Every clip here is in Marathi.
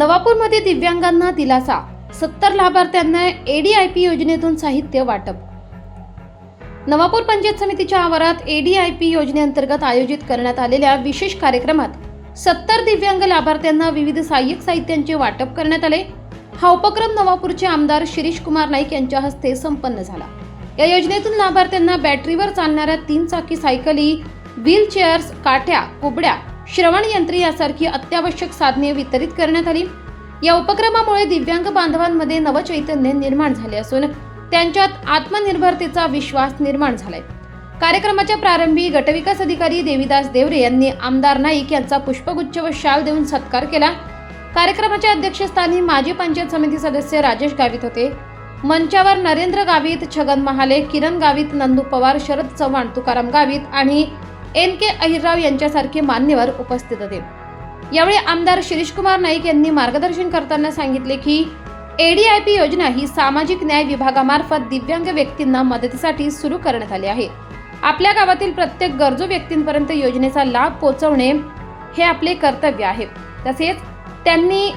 नवापूरमध्ये दिव्यांगांना दिलासा. सत्तर लाभार्थ्यांना एडीआयपी योजनेतून साहित्य वाटप. नवापूर पंचायत समितीच्या आवारात एडीआयपी योजनेअंतर्गत आयोजित करण्यात आलेल्या विशेष कार्यक्रमात सत्तर दिव्यांग लाभार्थ्यांना विविध सहाय्यक साहित्यांचे वाटप करण्यात आले. हा उपक्रम नवापूरचे आमदार शिरीष कुमार नाईक यांच्या हस्ते संपन्न झाला. या योजनेतून लाभार्थ्यांना बॅटरीवर चालणाऱ्या तीन चाकी सायकली व्हील चेअर्स काठ्या कुबड्या श्रवण यंत्रे यासारखी अत्यावश्यक साधने वितरित करण्यात आली. या उपक्रमामुळे दिव्यांग बांधवांमध्ये नवचैतन्य निर्माण झाले असून त्यांच्यात आत्मनिर्भरतेचा विश्वास निर्माण झालाय. कार्यक्रमाच्या प्रारंभी गटविकास अधिकारी देविदास देवरे यांनी आमदार नाईक यांचा पुष्पगुच्छ व शाल देऊन सत्कार केला. कार्यक्रमाच्या अध्यक्षस्थानी माजी पंचायत समिती सदस्य राजेश गावित होते. मंचावर नरेंद्र गावित छगन महाले किरण गावित नंदू पवार शरद चव्हाण तुकाराम गावित आणि एन के अहिरराव यांच्यासारखे मान्यवर उपस्थित होते. यावेळी आमदार शिरीषकुमार नाईक यांनी मार्गदर्शन करताना सांगितले की एडीआयपी योजना ही सामाजिक न्याय विभागामार्फत दिव्यांग व्यक्तींना मदतीसाठी सुरू करण्यात आली आहे. आपल्या गावातील प्रत्येक गरजू व्यक्तींपर्यंत योजनेचा लाभ पोहोचवणे हे आपले कर्तव्य आहे. तसेच त्यांनी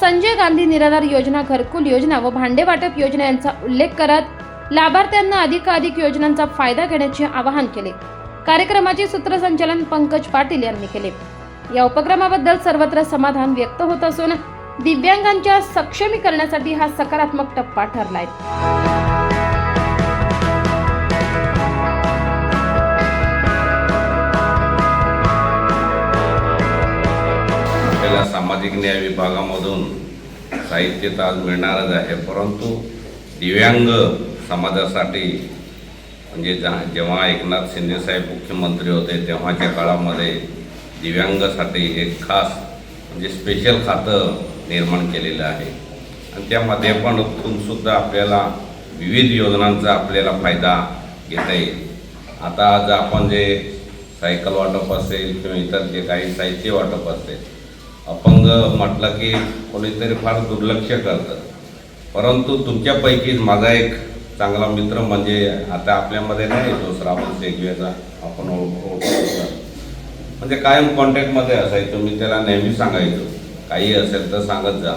संजय गांधी निराधार योजना घरकुल योजना व भांडे वाटप योजना यांचा उल्लेख करत लाभार्थ्यांना अधिकाधिक योजनांचा फायदा घेण्याचे आवाहन केले. कार्यक्रमाचे सूत्रसंचालन पंकज पाटील यांनी केले. या उपक्रमाबद्दल सर्वत्र समाधान व्यक्त होत असून दिव्यांगांच्या सक्षमीकरणासाठी हा सकारात्मक टप्पा ठरलाय. आपल्याला सामाजिक न्याय विभागामधून साहित्य तर आज मिळणारच आहे परंतु दिव्यांग समाजासाठी म्हणजे जा- जेव्हा एकनाथ शिंदेसाहेब मुख्यमंत्री होते तेव्हाच्या काळामध्ये दिव्यांगासाठी एक खास म्हणजे स्पेशल खातं निर्माण केलेलं आहे. आणि त्या पण सुद्धा आपल्याला विविध योजनांचा आपल्याला फायदा घेता येईल. आता आज आपण जे सायकल वाटप असेल किंवा इतर जे काही साहित्य वाटप असेल अपंग म्हटलं की कोणीतरी फार दुर्लक्ष करतं. परंतु तुमच्यापैकीच माझा एक चांगला मित्र म्हणजे आता आपल्यामध्ये नाही तो श्रावण सेगवेचा आपण ओळख- ओळखतो. म्हणजे कायम कॉन्टॅक्टमध्ये असायचो. मी त्याला नेहमी सांगायचो. काही असेल तर सांगत जा.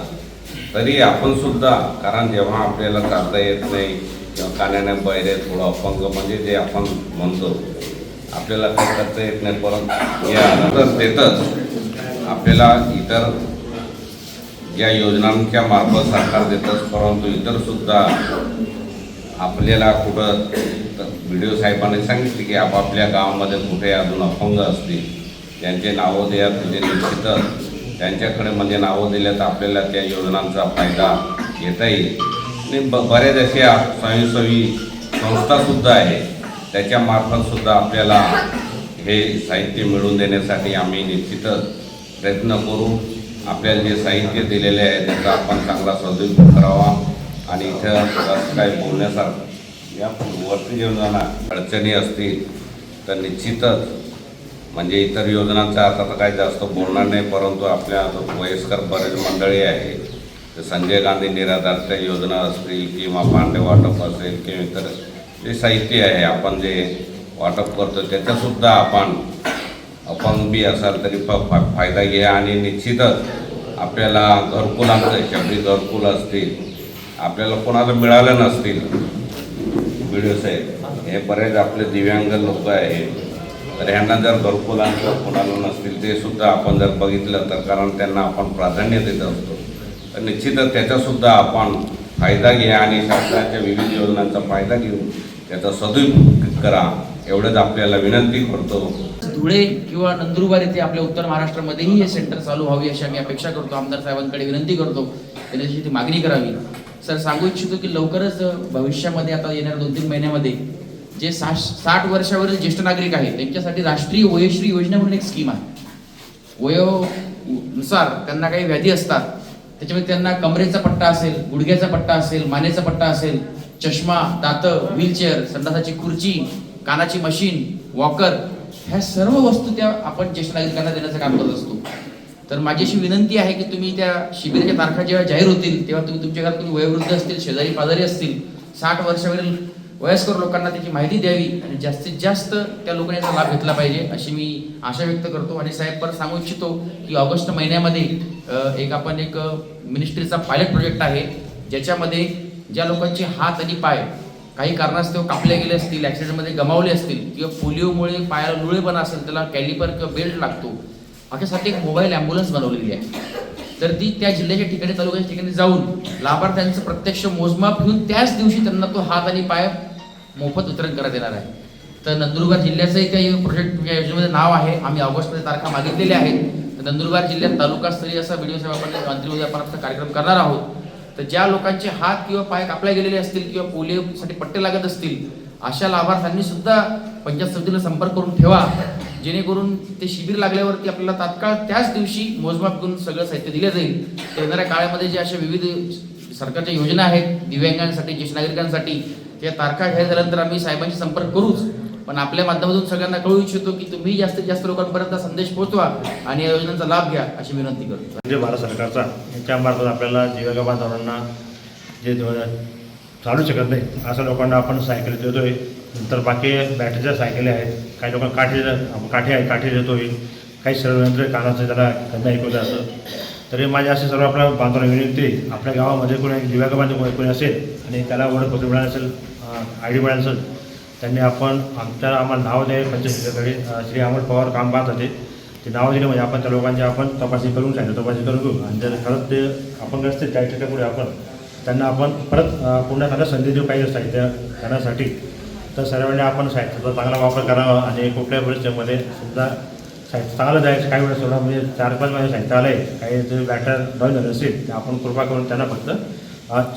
तरी आपण सुद्धा कारण जेव्हा आपल्याला चालता येत नाही किंवा कानाने बैरे थोडं अपंग म्हणजे जे आपण म्हणतो आपल्याला काही करता येत नाही. परंतु या नंतर देतच आपल्याला इतर ज्या योजनांच्या मार्फत सरकार देतच परंतु इतर सुद्धा आपल्याला कुठं व्हिडिओ साहेबांनी सांगितले की आपापल्या गावामध्ये कुठे अजून अपंग असतील त्यांचे नावं द्या म्हणजे निश्चितच त्यांच्याकडे म्हणजे नावं दिल्या तर आपल्याला त्या योजनांचा फायदा घेता येईल. आणि ब बऱ्याच अशा स्वयंसेवी संस्थासुद्धा आहे. त्याच्यामार्फतसुद्धा आपल्याला हे साहित्य मिळवून देण्यासाठी आम्ही निश्चितच प्रयत्न करू. आपल्याला जे साहित्य दिलेले आहे त्याचा आपण चांगला सदुपयोग करावा. आणि इथं असं काही बोलण्यासारखं. या वरती योजना अडचणी असतील तर निश्चितच म्हणजे इतर योजनांचा आता तर काही जास्त बोलणार नाही परंतु आपल्या वयस्कर बरेच मंडळी आहे तर संजय गांधी निराधारच्या योजना असतील किंवा भांडे वाटप असेल किंवा इतर जे साहित्य आहे आपण जे वाटप करतो त्याच्यासुद्धा आपण अपंग बी असाल तरी फ फायदा घ्या आणि निश्चितच आपल्याला घरकुलांचं शबरी घरकुल असतील आपल्याला कोणाला मिळालं नसतील. व्हिडिओ साहेब हे बरेच आपले दिव्यांग लोक आहेत. तर ह्यांना जर घरकुलांचं कोणाला नसतील ते सुद्धा आपण जर बघितलं तर कारण त्यांना आपण प्राधान्य देत असतो. तर निश्चितच त्याचासुद्धा आपण फायदा घ्या आणि शासनाच्या विविध योजनांचा फायदा घेऊन त्याचा सदुपयोग करा एवढंच आपल्याला विनंती करतो. धुळे किंवा नंदुरबार येथे आपल्या उत्तर महाराष्ट्रामध्येही हे सेंटर चालू व्हावी अशी आम्ही अपेक्षा करतो. आमदार साहेबांकडे विनंती करतो. त्याच्याशी ती मागणी करावी. सर सांगू इच्छितो की लवकरच भविष्यामध्ये आता येणाऱ्या दोन तीन महिन्यामध्ये जे साठ साठ वर्षावरील ज्येष्ठ नागरिक आहेत त्यांच्यासाठी राष्ट्रीय वयोश्री योजना म्हणून एक स्कीम आहे. वयोनुसार त्यांना काही व्याधी असतात त्याच्यामध्ये त्यांना कमरेचा पट्टा असेल गुडघ्याचा पट्टा असेल मानेचा पट्टा असेल चष्मा दात व्हीलचेअर संडासाची खुर्ची कानाची मशीन वॉकर ह्या सर्व वस्तू त्या आपण ज्येष्ठ नागरिकांना देण्याचं काम करत असतो. तर माझी अशी विनंती आहे की तुम्ही त्या शिबिराच्या तारखा जेव्हा जाहीर होतील तेव्हा तुम्ही तुमच्या घरात वयोवृद्ध असतील शेजारी पाजारी असतील साठ वर्षावरील वयस्कर लोकांना त्याची माहिती द्यावी आणि जास्तीत जास्त त्या लोकांनी याचा लाभ घेतला पाहिजे अशी मी आशा व्यक्त करतो. आणि साहेब परत सांगू इच्छितो की ऑगस्ट महिन्यामध्ये एक आपण एक मिनिस्ट्रीचा पायलट प्रोजेक्ट आहे ज्याच्यामध्ये ज्या लोकांचे हात आणि पाय काही कारणास्तव कापले गेले असतील ॲक्सिडेंटमध्ये गमावले असतील किंवा पोलिओमुळे पायाला लुळेपणा असेल त्याला कॅलिपर किंवा बेल्ट लागतो अशासाठी एक मोबाईल ॲम्ब्युलन्स बनवलेली आहे. तर ती त्या जिल्ह्याच्या ठिकाणी तालुक्याच्या ठिकाणी जाऊन लाभार्थ्यांचं प्रत्यक्ष मोजमाप घेऊन त्याच दिवशी त्यांना तो हात आणि पाय मोफत वितरण करण्यात येणार आहे. तर नंदुरबार जिल्ह्याचंही त्या प्रोजेक्ट म्हणजे या योजनेमध्ये नाव आहे. आम्ही ऑगस्टमध्ये तारखा मागितलेल्या आहेत. तर नंदुरबार जिल्ह्यात तालुकास्तरीय असा व्हिडिओ साहेब आपण मंत्री आपण आपला कार्यक्रम करणार आहोत. तर ज्या लोकांचे हात किंवा पाय कापल्या गेलेले असतील किंवा पोलिओसाठी पट्टे लागत असतील अशा लाभार्थ्यांनी सुद्धा पंचायत समितीला संपर्क करून ठेवा. जेणेकरून ते शिबिर लागल्यावरती आपल्याला तात्काळ त्याच दिवशी मोजमाप करून सगळं साहित्य दिलं जाईल. तर येणाऱ्या काळामध्ये जे अशा विविध सरकारच्या योजना आहेत दिव्यांगांसाठी ज्येष्ठ नागरिकांसाठी त्या तारखा घ्यायला झाल्यानंतर आम्ही साहेबांशी संपर्क करूच. पण आपल्या माध्यमातून सगळ्यांना कळू इच्छितो की तुम्ही जास्तीत जास्त लोकांपर्यंत संदेश पोहोचवा आणि या योजनांचा लाभ घ्या अशी विनंती करतो. म्हणजे भारत सरकारचा. याच्यामार्फत आपल्याला दिव्यांग बांधवांना जे चालू शकत नाही अशा लोकांना आपण सायकल देतोय. नंतर बाकी बॅटरीच्या सायकली आहेत. काही लोकांना काठी काठी आहे काठी आहे काही सर्वयंत्र कानाचं त्याला त्यांना ऐकवलं असं तरी माझ्या असे सर्व आपल्या बांधवांना विनंती आपल्या गावामध्ये कोणी दिव्यांग बांधव कोणी- कोणी असेल आणि त्याला ओळखपत्र मिळालं असेल आय डी मिळालं असेल त्यांनी आपण आमच्या आम्हाला नाव द्यावे पंचायतीकडे श्री अमोल पवार काम पाहत होते. ते नाव दिले म्हणजे आपण त्या लोकांची आपण तपासणी करून सांगितलं. तपासणी करून घेऊ. आणि जर खरंच ते अपंग असतील त्या ठिकाणी आपण त्यांना आपण परत पुन्हा त्यांना संधी देऊ काही साहित्य करण्यासाठी तर सर्वांनी म्हणजे आपण साहित्याचा चांगला वापर करावा आणि कुठल्या परिस्थितीमध्ये सुद्धा साहित्य चांगलं जायचं काही वेळेस सोडा म्हणजे चार पाच माझे साहित्य आलं आहे काही जे बॅटर डॉन झालं असेल ते आपण कृपा करून त्यांना फक्त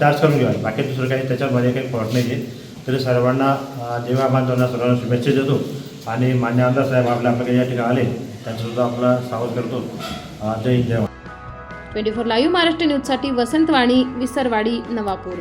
चार्ज करून घेऊया. बाकी दुसरं काही त्याच्यामध्ये काही फॉल्ट नाही आहे तरी सर्वांना जेव्हा देवा बांधवांना सर्वांना शुभेच्छा देतो आणि मान्य आमदार साहेब आपल्या आपल्याकडे या ठिकाणी आले त्यांच्यासुद्धा आपला स्वागत करतो. जय हिंद जय ट्वेंटी फोर लाईव्ह महाराष्ट्र न्यूजसाठी वसंतवाणी विसरवाडी नवापूर.